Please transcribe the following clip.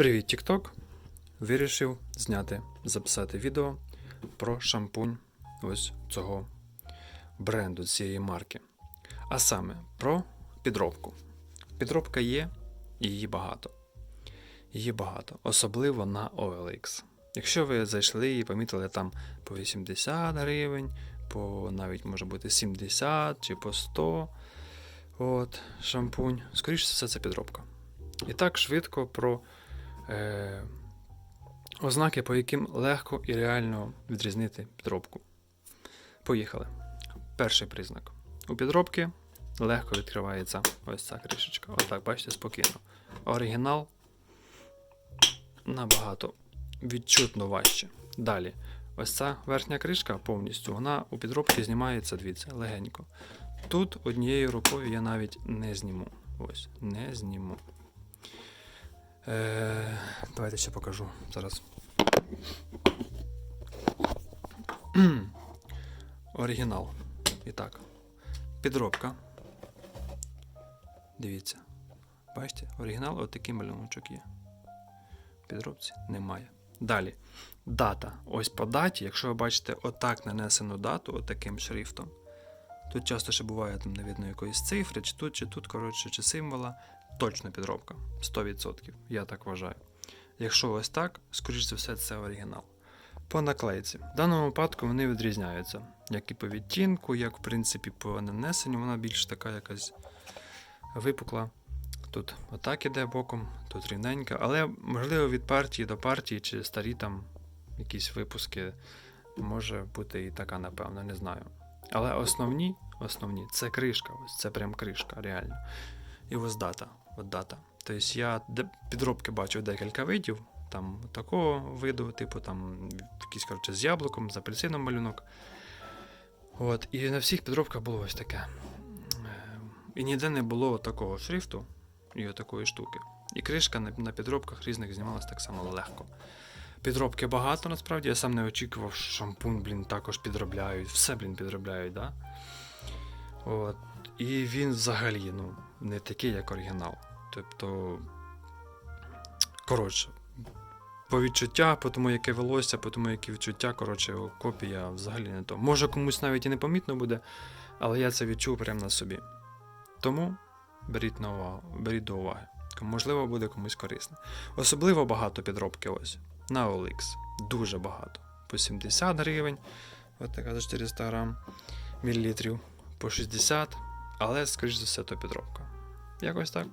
Привіт, TikTok! Вирішив зняти, записати відео про шампунь ось цього бренду, цієї марки. А саме про підробку. Підробка є, її багато. Її багато, особливо на OLX. Якщо ви зайшли і помітили там по 80 гривень, по навіть може бути 70 чи по 100 от, шампунь, скоріше все, це підробка. І так швидко про е, ознаки, по яким легко і реально відрізнити підробку. Поїхали. Перший признак. У підробки легко відкривається ось ця кришечка. Отак, бачите, спокійно. Оригінал набагато відчутно важче. Далі. Ось ця верхня кришка повністю, вона у підробки знімається, дивіться, легенько. Тут однією рукою я навіть не зніму. Ось, не зніму. Е, давайте ще покажу зараз. Оригінал. І так. Підробка. Дивіться. Бачите, оригінал отакий малюночок є. Підробці немає. Далі. Дата. Ось по даті, якщо ви бачите отак нанесену дату, отаким шрифтом. Тут часто ще буває там не видно якоїсь цифри, чи тут, чи тут, коротше, чи символа. Точно підробка. 100%. Я так вважаю. Якщо ось так, скоріш за все, це оригінал. По наклейці. В даному випадку вони відрізняються. Як і по відтінку, як в принципі по нанесенню, вона більш така якась випукла. Тут отак іде боком, тут рівненька, але можливо від партії до партії чи старі там якісь випуски може бути і така, напевно, не знаю. Але основні, основні це кришка, ось це прям кришка, реально. І ось дата. От дата. Тобто я підробки бачив декілька видів, там такого виду, типу там якийсь коротше, з яблуком, з апельсином малюнок. От, і на всіх підробках було ось таке. І ніде не було такого шрифту і такої штуки. І кришка на підробках різних знімалась так само легко. Підробки багато насправді. Я сам не очікував, що шампунь, блін, також підробляють. Все, блін, підробляють, да? От. І він взагалі ну, не такий, як оригінал. Тобто. Коротше, по відчуття, по тому, яке волосся, по тому, які відчуття, коротше, копія взагалі не то. Може комусь навіть і не помітно буде, але я це відчув прямо на собі. Тому беріть, на увагу, беріть до уваги. Можливо, буде комусь корисно. Особливо багато підробки ось на OLX. Дуже багато. По 70 гривень, от така за 400 грам мілілітрів, по 60, але, скоріш за все, то підробка. Якось так.